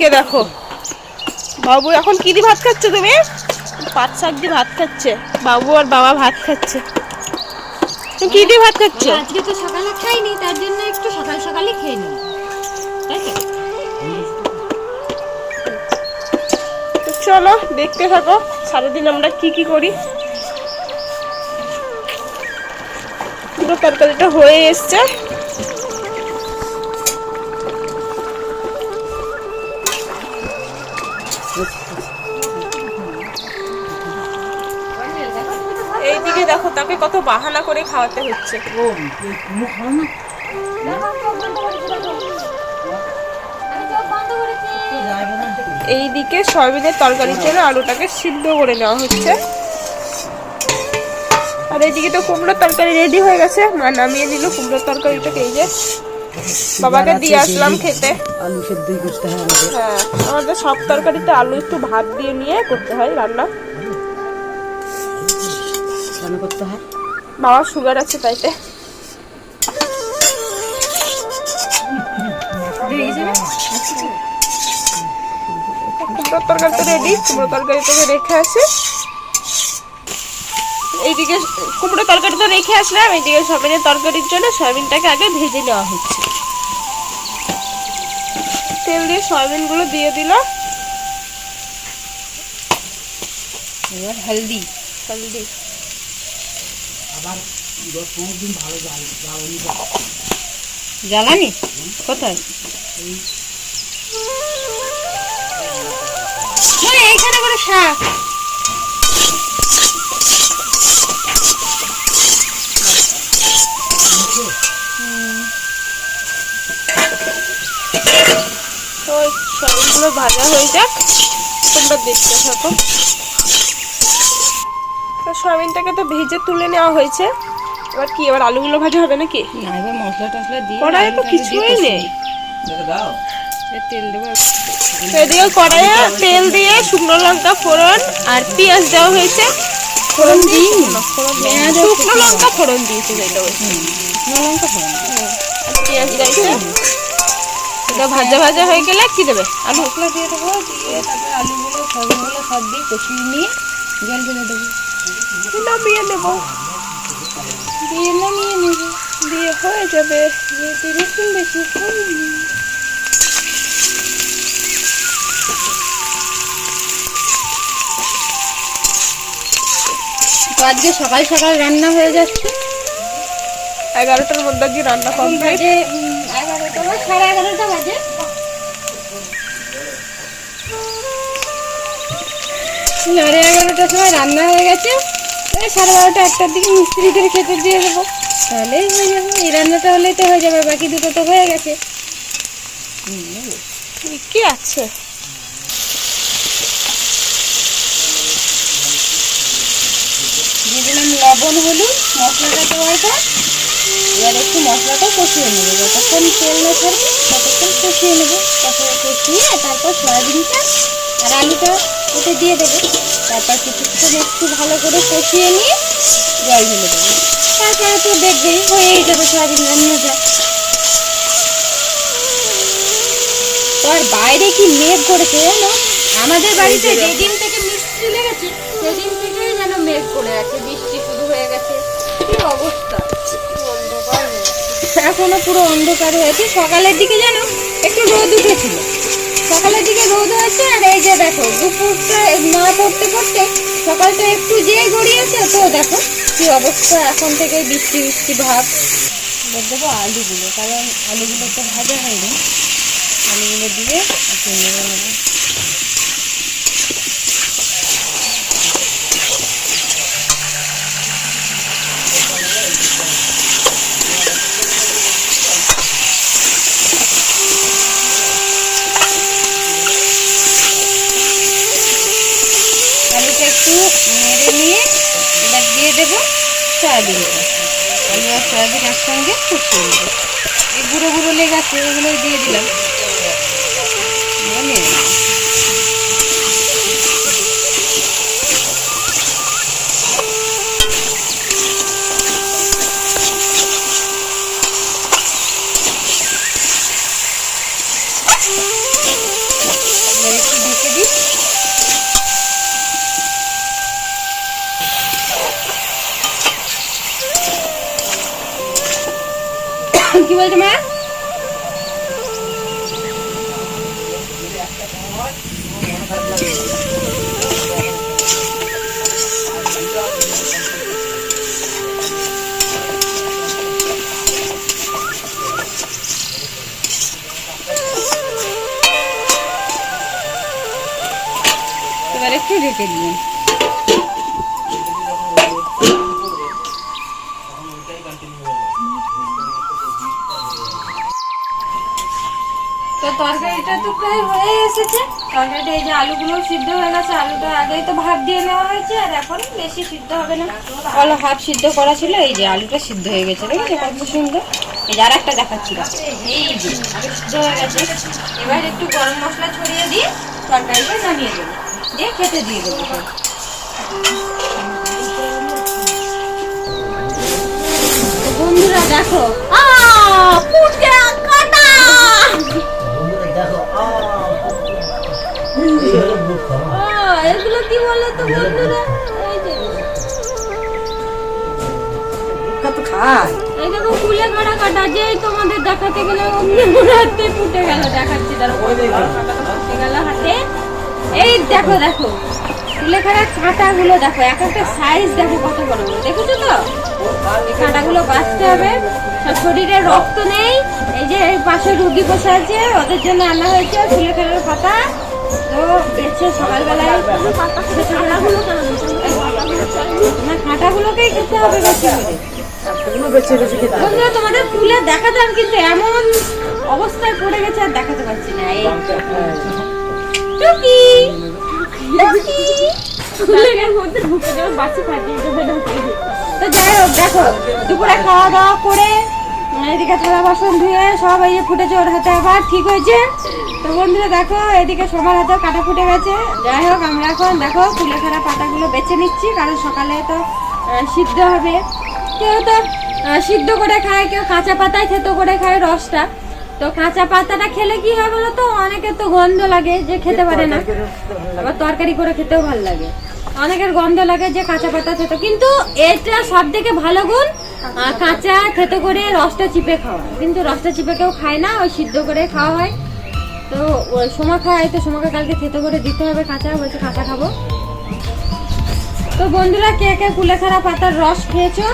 এইদিকে দেখো? বাবু এখন কি দিয়ে ভাত খাচ্ছ তুমি? পাট শাক দিয়ে ভাত খাচ্ছে। বাবু আর বাবা ভাত খাচ্ছে। তুমি কি দিয়ে ভাত খাচ্ছ? আজকে তো সকালে খাইনি তার জন্য একটু সকাল সকালই খেয়ে নিই চলো দেখতে থাকো সারাদিন আমরা কি কি করি। পুরো তরকারিটা হয়ে এসছে। এইদিকে দেখো তাকে কত বাহানা করে খাওয়াতে হচ্ছে। এইদিকে সয়াবিনের তরকারির জন্য আলুটাকে সিদ্ধ করে নেওয়া হচ্ছে। আর এইদিকে তো কুমড়োর তরকারি রেডি হয়ে গেছে। মা নামিয়ে দিল কুমড়োর তরকারিটাকে এই যে। বাবাকে দিয়ে আসলাম খেতে। আলু সেদ্ধই করতে হয় আমাদের। হ্যাঁ আমাদের সব তরকারিতে আলু একটু ভাত দিয়ে নিয়ে করতে হয় রান্না। রান্না করতে হয়। বাবার সুগার আছে তাইতে। তরকারি তো রেডি কুমড়ো তরকারিটাকে রেখে আসে এইদিকে কুমড়ো তরকারি তো রেখে আসলাম। এইদিকে সয়াবিনের তরকারির জন্য সয়াবিনটাকে আগে ভেজে নেওয়া হচ্ছে। তেল দিয়ে সয়াবিনগুলো দিয়ে দিল। এবার হলদি। হলদি। জ্বালানি? কোথায়? মানে এইখানে করে শাক। তো ওই সয়াবিনগুলো ভাজা হয়ে যাক। তোমরা দেখতে থাকো। তো সয়াবিনটাকে তো ভেজে তুলে নেওয়া হয়েছে। এবার কি এবার আলুগুলো ভাজা হবে নাকি? না এবার মশলা টসলা দিয়ে কড়াইয়ে তো কিছুই নেই। তেল দেবো। এদিকে কড়াইয়ে তেল দিয়ে শুকনো লঙ্কা ফোড়ন আর পেঁয়াজ দেওয়া হয়েছে। ফোড়ন দিই শুকনো? লঙ্কা? ফোড়ন দিয়েছে যেটা শুকনো লঙ্কা ফোড়ন। আর পেঁয়াজ দিয়েছে। এটা ভাজা ভাজা হয়ে গেলে কি দেবে? আলু। মশলা দিয়ে দেবো দিয়ে তারপরে আলুগুলো সবগুলো সব দিয়ে কষিয়ে নিয়ে জল ঢেলে দেবো। নামিয়ে নেব। দিয়ে নামিয়ে নেব। দিয়ে হয়ে যাবে। যেহেতু রসুন বেশি তো আজকে সকাল সকাল রান্না হয়ে যাচ্ছে। এগারোটার মধ্যে কি রান্না কমপ্লিট। এগারোটা বা সাড়ে এগারোটা বাজে। সাড়ে এগারোটার সময় রান্না হয়ে গেছে। এই সাড়ে বারোটা একটার দিকে মিস্ত্রিদের খেতে দিয়ে দেবো। তাহলেই হয়ে যাবে। এই রান্নাটা হলেই তো হয়ে যাবে বাকি দুটো তো হয়ে গেছে। কি আছে। দিয়ে দিলাম লবণ হলুদ মশলাটা দেওয়ার পর এবার একটু মশলাটা কষিয়ে নেব। যতক্ষণ তেল না ছাড়বে ততক্ষণ কষিয়ে নেব। কষিয়ে কষিয়ে তারপর সয়াবিনটা আর আলুটা ওতে দিয়ে দেবো। তারপর কিছুক্ষণ একটু ভালো করে কষিয়ে নিয়ে জল ঢেলে দেবো। তারপরে তো দেখবেই হয়েই যাবে সয়াবিন রান্নাটা তো আর বাইরে কি মেঘ করেছে জানো? আমাদের বাড়িতে যেদিন থেকে মিস্ত্রি লেগেছে সেদিন থেকেই যেন মেঘ করে আছে বৃষ্টি শুরু হয়ে গেছে। কি অবস্থা? এখনও পুরো অন্ধকার হয়েছে। সকালের দিকে যেন একটু রোদ উঠেছিল। সকালের দিকে রোদ হয়েছে আর এই যে দেখো দুপুরটা না পড়তে পড়তে সকালটা একটু যে গড়িয়েছে, তো দেখো কি অবস্থা এখন থেকে বৃষ্টি বৃষ্টি ভাব। দেবো আলুগুলো, কারণ আলুগুলো তো ভাজা হয়নি। আলুগুলো দিয়ে একটু নেব আলুটা একটু নেড়ে নিয়ে এবার দিয়ে দেবো সয়াবিনটা আলু আর সয়াবিন একসঙ্গে কষিয়ে নেব। এই গুঁড়ো গুঁড়ো লেগে আছে ওগুলো দিয়ে দিলাম। কি বলছে মা? এবার একটু রেখে দিন তরকারিটা তো প্রায় হয়ে এসেছে। তরকারিটা এই যে আলুগুলো সিদ্ধ হয়ে গেছে, আলুটা আগেই তো ভাত দিয়ে নেওয়া হয়েছে, আর এখন বেশি সিদ্ধ হবে না। অল হাফ সিদ্ধ করা ছিল, এই যে আলুটা সিদ্ধ হয়ে গেছে, দেখেছ কত সুন্দর? এই যে আর একটা দেখাচ্ছি এই যে সিদ্ধ হয়ে গেছে। এবার একটু গরম মশলা ছড়িয়ে দিয়ে তরকারিটা নামিয়ে দেবো। দিয়ে খেতে দিয়ে দেবো। বন্ধুরা দেখো আ কাটা! এগুলো কি বলো তো বন্ধুরা? খায়? কাটা কাটা যেই তোমাদের দেখাতে গেলে অমনি হাতে ফুটে গেল দেখাচ্ছি তার ফুটে গেল হাতে। এই দেখো দেখো কাঁটাগুলো দেখো এক একটা সাইজ দেখো কত বড় বড় দেখেছ তো? এই কাঁটাগুলো বাঁচতে হবে সব শরীরে রক্ত নেই এই যে এই পাশে রুগী বসে আছে ওদের জন্য আনা হয়েছে ফুলে কাটার পাতা। সকালবেলায় কাঁটাগুলোকেই খেতে হবে তোমাদের তুলে দেখাতাম, কিন্তু এমন অবস্থায় পড়ে গেছে আর দেখাতে পারছি না। এই তো যাই হোক, দেখো, দুপুরে খাওয়া দাওয়া করে, এদিকে বাসন ধুয়ে ফুটেছে ওর হাতে। আবার ঠিক হয়েছে তো বন্ধুরা দেখো এদিকে সবার হাতে কাটা ফুটে গেছে। যাই হোক আমরা এখন দেখো কুলেখাড়া পাতাগুলো বেছে নিচ্ছি কারণ সকালে তো সিদ্ধ হবে। কেউ তো সিদ্ধ করে খায় কেউ কাঁচা পাতায় থেতো করে খায় রসটা। তো কাঁচা পাতাটা খেলে কি হয় বলো তো? অনেকের তো গন্ধ লাগে যে খেতে পারে না। আবার তরকারি করে খেতেও ভালো লাগে। অনেকের গন্ধ লাগে যে কাঁচা পাতা থেতো। কিন্তু এটা সব থেকে ভালো গুণ কাঁচা থেতো করে রসটা চিপে খাওয়া। কিন্তু রসটা চিপে কেউ খায় না ওই সিদ্ধ করে খাওয়া হয়। তো ওই সোমা খায় তো সোমাকে কালকে থেতো করে দিতে হবে কাঁচা বলছে কাঁচা খাব। তো বন্ধুরা কে কে কুলেখাড়া পাতার রস খেয়েছো?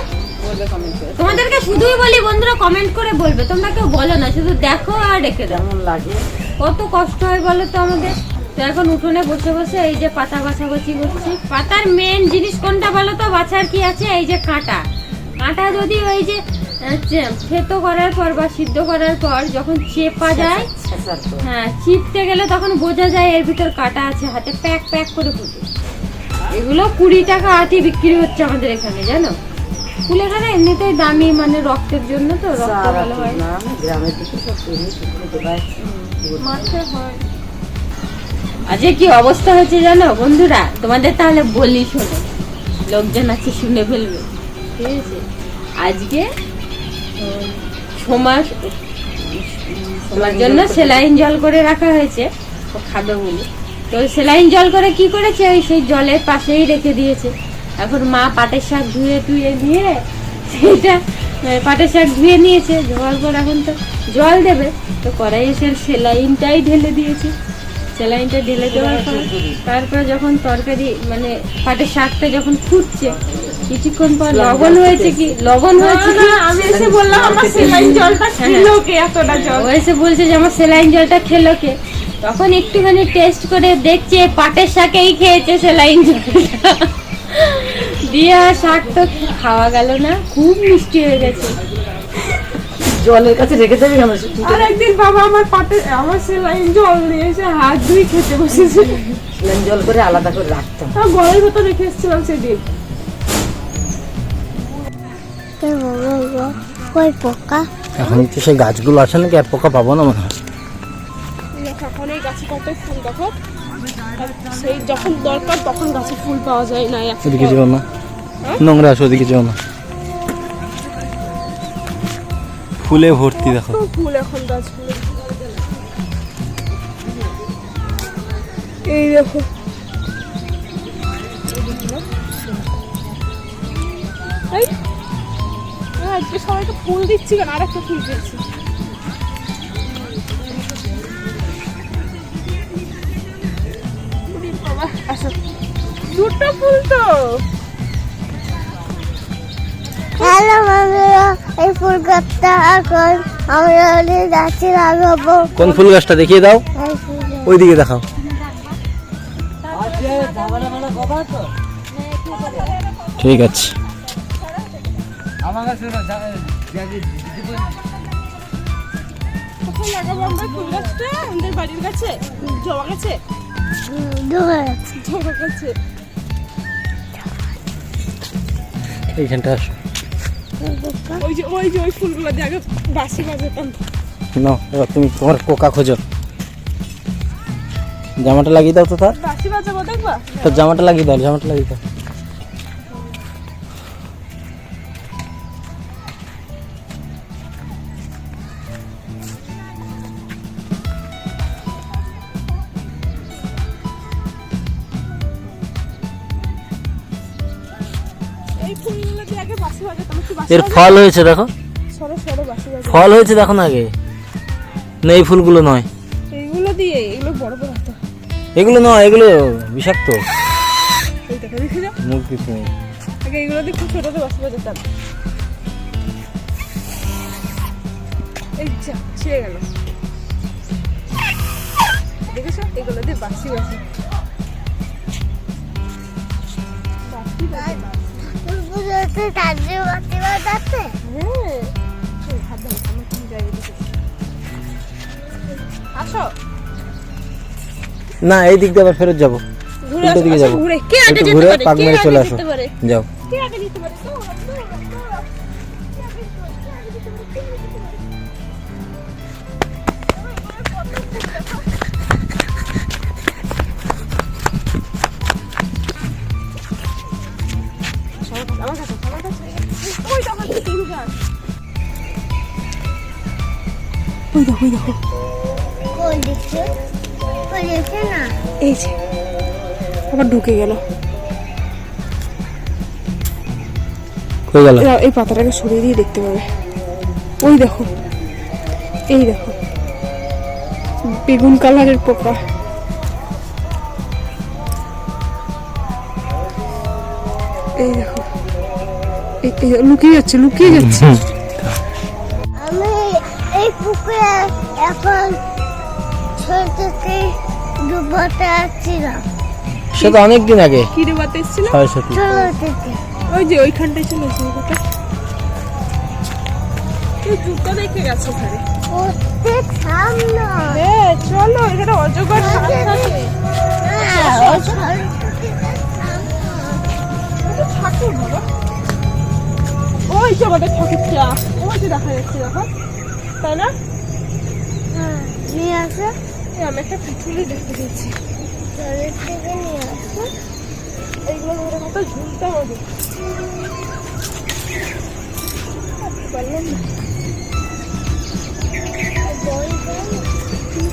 তোমাদেরকে শুধুই বলি বন্ধুরা কমেন্ট করে বলবে। তোমরা কেউ বলো না শুধু দেখো আর রেখে দাও। কেমন লাগে? কত কষ্ট হয় বলো তো আমাদের তো এখন উঠোনে বসে বসে এই যে পাতা বাছাবাছি করছি। পাতার মেন জিনিস কোনটা বলো তো? বাছার কি আছে? এই যে কাঁটা। কাঁটা যদি ওই যে থেতো করার পর বা সিদ্ধ করার পর যখন চেপা যায় হ্যাঁ চিপতে গেলে তখন বোঝা যায় এর ভিতর কাটা আছে হাতে প্যাক প্যাক করে ফুটে এগুলো কুড়ি টাকা আটি বিক্রি হচ্ছে আমাদের এখানে জানো? কুলেখাড়া এমনিতেই দামি মানে রক্তের জন্য তো রক্ত ভালো হয়। না গ্রামের দিকে সব হয়। আজকে কি অবস্থা হয়েছে জানো? বন্ধুরা তোমাদের তাহলে বলি শোনো। লোকজন আছে শুনে ফেলবে। ঠিক আছে আজকে সোমার সোমার জন্য সেলাইন জল করে রাখা হয়েছে। ও খাবে বলে। তো সেলাইন জল করে কি করেছে? ওই সেই জলের পাশেই রেখে দিয়েছে। এখন মা পাটের শাক ধুয়ে টুয়ে নিয়ে সেটা পাটের শাক ধুয়ে নিয়েছে। ধোয়ার পর এখন তো জল দেবে। তো কড়াইয়ে সে সেলাইনটাই ঢেলে দিয়েছে। সেলাইনটা ঢেলে দেওয়ার পর তারপরে যখন তরকারি মানে পাটের শাকটা যখন ফুটছে কিছুক্ষণ পর লবণ হয়েছে কি? লবণ হয়েছে কি? আমি এসে বললাম আমার সেলাইন জলটা খেলো কে এতটা জল? ও এসে বলছে যে আমার সেলাইন জলটা খেলো কে? তখন একটুখানি টেস্ট করে দেখছে পাটের শাকেই খেয়েছে সেলাইন জলটা। দিয়ে আর শাক তো খাওয়া গেল না খুব মিষ্টি হয়ে গেছে। জলের কাছে রেখে দেবে আমরা আর একদিন বাবা আমার পাতে আমার সেলাইন জল দিয়েছে হাত ধুই খেতে বসেছে। লেন জল করে আলাদা করে রাখতাম। আর গলার ভেতর রেখে এসেছিলাম সেদিন। কই পোকা? এখন তো সেই গাছগুলো আছে নাকি? আর পোকা পাবো না মনে হয়। এখন এই গাছে কত ফুল দেখো। সেই যখন দরকার তখন গাছে ফুল পাওয়া যায় না যেও না। নোংরা আছে ওদিকে যেও না। ফুলে ভর্তি, দেখো। ফুল এখন গাছগুলো। এই দেখো। আজকে সবাইকে ফুল দিচ্ছি কেন? আর একটা ফুল দিচ্ছি। দুটো ফুল তো। এই ফুল গাছটা এখন আমরা গাছে লাগাবো। কোন ফুল গাছটা দেখিয়ে দাও। ওইদিকে দেখাও। ঠিক আছে। আমাদের বাড়ির কাছে এইখানটা আসো। ওই যে ওই যে ওই ফুলগুলো দিয়ে আগে বাসি বাজাতাম। নাও এবার তুমি তোমার কোকা খোঁজো। জামাটা লাগিয়ে দাও তো তার। বাসি বাজাবো দেখবা? তোর জামাটা লাগিয়ে দাও জামাটা লাগিয়ে দাও। এর ফল হয়েছে দেখো। ফল হয়েছে দেখো না আগে। না এই ফুলগুলো নয়। এইগুলো দিয়ে এগুলো বড় বড় এগুলো নয় এগুলো বিষাক্ত। মুখ নেই আগে এইগুলো দিয়ে খুব ছোটতে বাসি বাজাতাম। এই যা ছিঁড়ে গেল। দেখেছ এগুলো দিয়ে বাসি বাসি বাসি বাসি বাতি। আসো। না এই দিক দিয়ে আবার ফেরত যাব। ঘুরে দিকে যাব। ঘুরে। কে আগে একটু যেতে ঘুরে পারে? পাক মেরে চলে আসো। যাও। কে আগে যেতে পারে? এই যে আবার ঢুকে গেল। কই গেল? এই পাতাটাকে সরিয়ে দিয়ে দেখতে পাবে। ওই দেখো এই দেখো। বেগুন কালারের পোকা। এই দেখো লুকিয়ে যাচ্ছে লুকিয়ে যাচ্ছে। আমি এই পুকুরে এখন ডুবোতে আসছিলাম। সে তো অনেকদিন আগে। কি রে বাতে এসেছিল থেকে ওই যে ওইখানটায় চলে এসেছিল জুতো দেখে গেছে হ্যাঁ চলো এখানে অজগর হ্যাঁ, ঠাকুর বাবা। ওই যে আমাদের ঠাকুরটা। ওই যে দেখা যাচ্ছে দেখো। তাই না? হ্যাঁ, নিয়ে আসো। আমি একটা পিছুলি দেখতে পেয়েছি। জলের থেকে নিয়ে আসো। এইগুলো ধরে কত ঝুলতে হবে। পারলাম না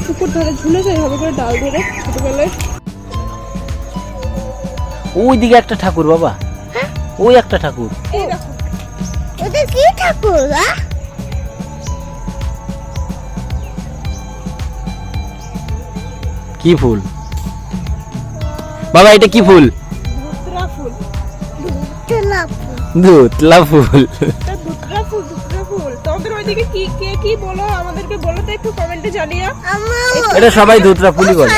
পুকুর ধরে ঝুলে হবে করে ডাল ধরে ছোটবেলায়। ওই দিকে একটা ঠাকুর বাবা। ওই একটা ঠাকুর। দেখো। কি ঠাকুর কি ফুল? বাবা এটা কি ফুল? ধুতরা ফুল। তুলা ফুল। দুতলা ফুল। এটা ধুতরা ফুল ধুতরা ফুল। তোমাদের ওইদিকে কি কে কি বলো? আমাদেরকে বলো তো একটু কমেন্টে জানিও। আমার এটা সবাই দুতলা ফুলই বলে।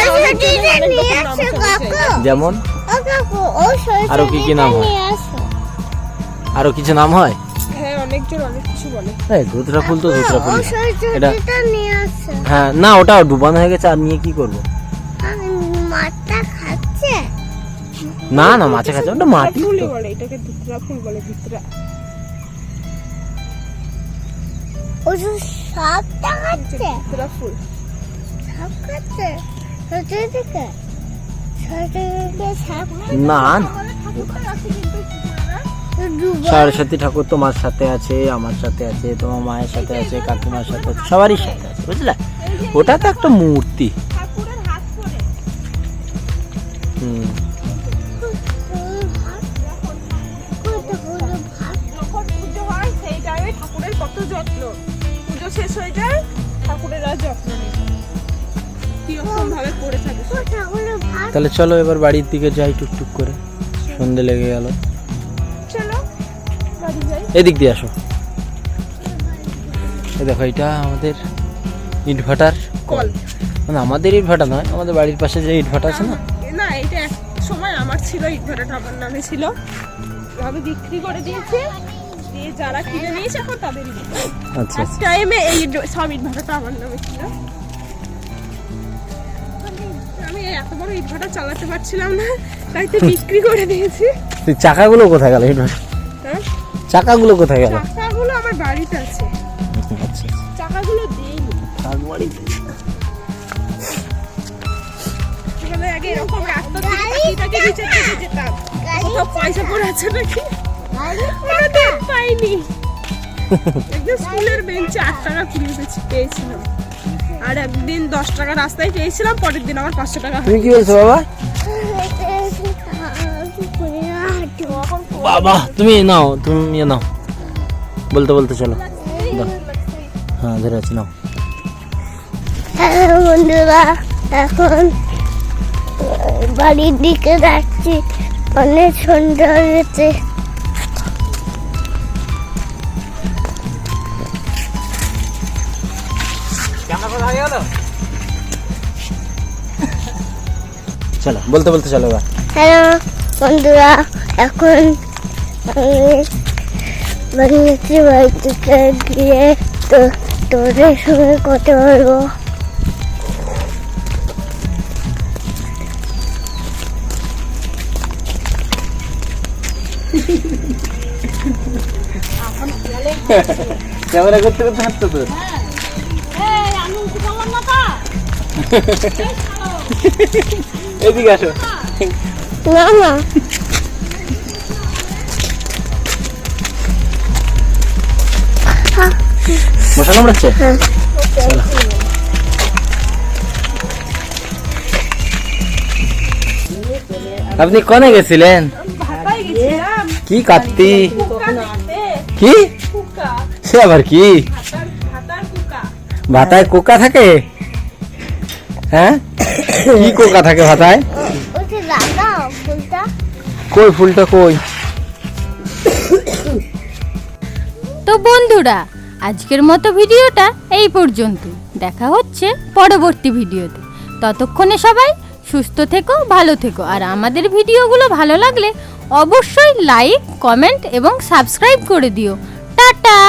যেমন? ও কাকু ও আরও কি কি নাম হয়? আরও কিছু নাম হয়? হ্যাঁ অনেকজন অনেক কিছু বলে। এই দুতলা ফুল তো ফুল এটা হ্যাঁ না ওটা ডুবানো হয়ে গেছে আর নিয়ে কি করব? না না মাছে খাচ্ছে ওটা মাটি বলে এটাকে ধুতরা ফুল বলে ধুতরা। ও তো সাপটা খাচ্ছে ধুতরা ফুল। সাপ খাচ্ছে সাপ না না। সরস্বতী ঠাকুর তোমার সাথে আছে আমার সাথে আছে তোমার মায়ের সাথে আছে কাকিমার সাথে আছে সবারই সাথে আছে বুঝলে? ওটা তো একটা মূর্তি। ভাবে পড়ে থাকে। তাহলে চলো এবার বাড়ির দিকে যাই টুকটুক করে। সন্ধে লেগে গেল। চলো এদিক দিয়ে আসো। এই দেখো এটা আমাদের ইটভাটার কল। মানে আমাদের ইটভাটা নয় আমাদের বাড়ির পাশে যে ইটভাটা আছে না? না এটা এক সময় আমার ছিল ইটভাটাটা আমার নামে ছিল। আমি বিক্রি করে দিয়েছি। দিয়ে যারা কিনে নিয়েছে এখন তাদেরই। আচ্ছা। টাইমে এই সব ইটভাটাটা আমার নামে ছিল। এত বড় ইটভাটা চালাতে পারছিলাম না তাই তো বিক্রি করে দিয়েছি। তুই চাকাগুলো কোথায় গেল ইটভাটা? হ্যাঁ? চাকাগুলো কোথায় গেল? চাকাগুলো আমার বাড়িতে আছে। আচ্ছা চাকাগুলো ছোটবেলায় আগে এরকম রাস্তা থেকে পাখিটাকে নিচে থেকে যেতাম কোথাও পয়সা পড়ে আছে নাকি? পাইনি। স্কুলের বেঞ্চে আট টাকা কুড়ি পেয়েছিলাম আর একদিন দশ টাকা রাস্তায় পেয়েছিলাম পরের দিন আমার পাঁচশো টাকা তুমি কি বলছো বাবা? বাবা তুমি নাও তুমি ইয়ে নাও। বলতে বলতে চলো। হ্যাঁ ধরে আছি নাও। বন্ধুরা এখন বাড়ির দিকে যাচ্ছি। অনেক সন্ধ্যা হয়েছে। চলো বলতে বলতে চলো এবার। হ্যালো বন্ধুরা এখন আমি বানিয়েছি বাড়ি থেকে গিয়ে তো তোদের সঙ্গে কথা বলব। ক্যামেরা করতে করতে হাঁটতো তো। এদিকে আসো। না না। মশা কামড়াচ্ছে চলো। আপনি কনে গেছিলেন? কি কাটতি? কি? সে আবার কি? ভাতায় কোকা থাকে? হ্যাঁ? কি কোকা থাকে ভাতায়? কই ফুলটা কই? তো বন্ধুরা আজকের মতো ভিডিওটা এই পর্যন্ত দেখা হচ্ছে পরবর্তী ভিডিওতে। ততক্ষণে সবাই সুস্থ থেকো ভালো থেকো। আর আমাদের ভিডিওগুলো ভালো লাগলে অবশ্যই লাইক কমেন্ট এবং সাবস্ক্রাইব করে দিও। টাটা!